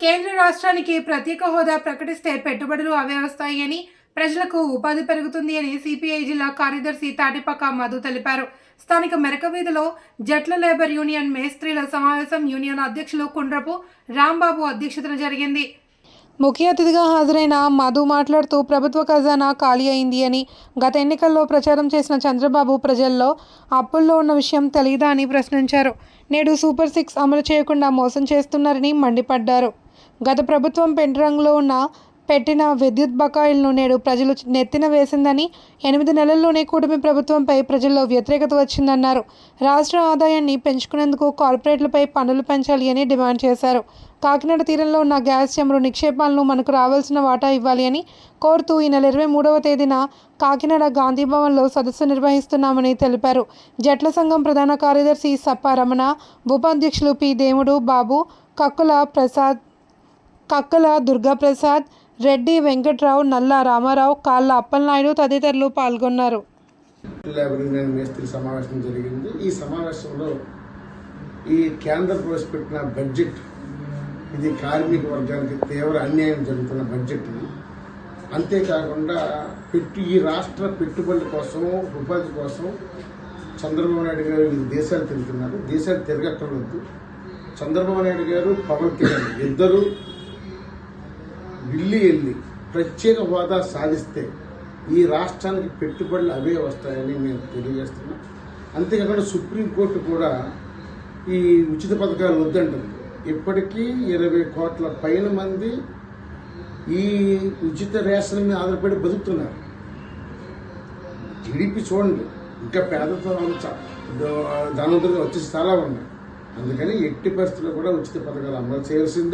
కేంద్ర రాష్ట్రానికి ప్రత్యేక హోదా ప్రకటిస్తే పెట్టుబడులు అవే వస్తాయని అని ప్రజలకు ఉపాధి పెరుగుతుంది అని సిపిఐ జిల్లా కార్యదర్శి తాటిపక్క మధు తెలిపారు. స్థానిక మెరక వీధిలో జట్ల లేబర్ యూనియన్ మేస్త్రీల సమావేశం యూనియన్ అధ్యక్షులు కుండ్రపు రాంబాబు అధ్యక్షతన జరిగింది. ముఖ్య అతిథిగా హాజరైన మధు మాట్లాడుతూ ప్రభుత్వ ఖజానా ఖాళీ అయింది అని గత ఎన్నికల్లో ప్రచారం చేసిన చంద్రబాబు ప్రజల్లో అప్పుల్లో ఉన్న విషయం తెలియదా అని ప్రశ్నించారు. నేడు సూపర్ సిక్స్ అమలు చేయకుండా మోసం చేస్తున్నారని మండిపడ్డారు. గత ప్రభుత్వం పెంట రంగులో ఉన్న పెట్టిన విద్యుత్ బకాయిలను నేడు ప్రజలు నెత్తిన వేసిందని ఎనిమిది నెలల్లోనే కూటమి ప్రభుత్వంపై ప్రజల్లో వ్యతిరేకత వచ్చిందన్నారు. రాష్ట్ర ఆదాయాన్ని పెంచుకునేందుకు కార్పొరేట్లపై పన్నులు పెంచాలి అని డిమాండ్ చేశారు. కాకినాడ తీరంలో ఉన్న గ్యాస్ చమురు నిక్షేపాలను మనకు రావాల్సిన వాటా ఇవ్వాలి అని కోరుతూ ఈ నెల ఇరవై మూడవ తేదీన కాకినాడ గాంధీభవన్లో సదస్సు నిర్వహిస్తున్నామని తెలిపారు. జట్ల సంఘం ప్రధాన కార్యదర్శి సప్ప రమణ ఉపాధ్యక్షులు పి. దేముడు బాబు కక్కుల ప్రసాద్ కక్కల దుర్గాప్రసాద్ రెడ్డి వెంకట్రావు నల్ల రామారావు కాళ్ళ అప్పలనాయుడు తదితరులు పాల్గొన్నారు. మేస్త్రి సమావేశం జరిగింది. ఈ సమావేశంలో ఈ కేంద్ర ప్రవేశపెట్టిన బడ్జెట్ ఇది కార్మిక వర్గానికి తీవ్ర అన్యాయం జరుగుతున్న బడ్జెట్ అంతేకాకుండా పెట్టు ఈ రాష్ట్ర పెట్టుబడుల కోసం ఉపాధి కోసం చంద్రబాబు నాయుడు గారు దేశాలు తిరుగుతున్నారు. దేశాలు తిరగక్కర్లేదు. చంద్రబాబు నాయుడు గారు పవన్ కళ్యాణ్ ఇద్దరు ఢిల్లీ వెళ్ళి ప్రత్యేక హోదా సాధిస్తే ఈ రాష్ట్రానికి పెట్టుబడులు అవే వస్తాయని మేము తెలియజేస్తున్నాం. అంతేకాకుండా సుప్రీంకోర్టు కూడా ఈ ఉచిత పథకాలు వద్దంటుంది. ఇప్పటికీ ఇరవై కోట్ల పైన మంది ఈ ఉచిత రేషన్ మీద ఆధారపడి బతుకుతున్నారు. టీడీపీ చూడండి ఇంకా పేదతో ధనవంతులుగా వచ్చే స్థలాలు ఉన్నాయి అందుకని ఎట్టి పరిస్థితుల్లో కూడా ఉచిత పథకాలు అమలు చేయాల్సిందే.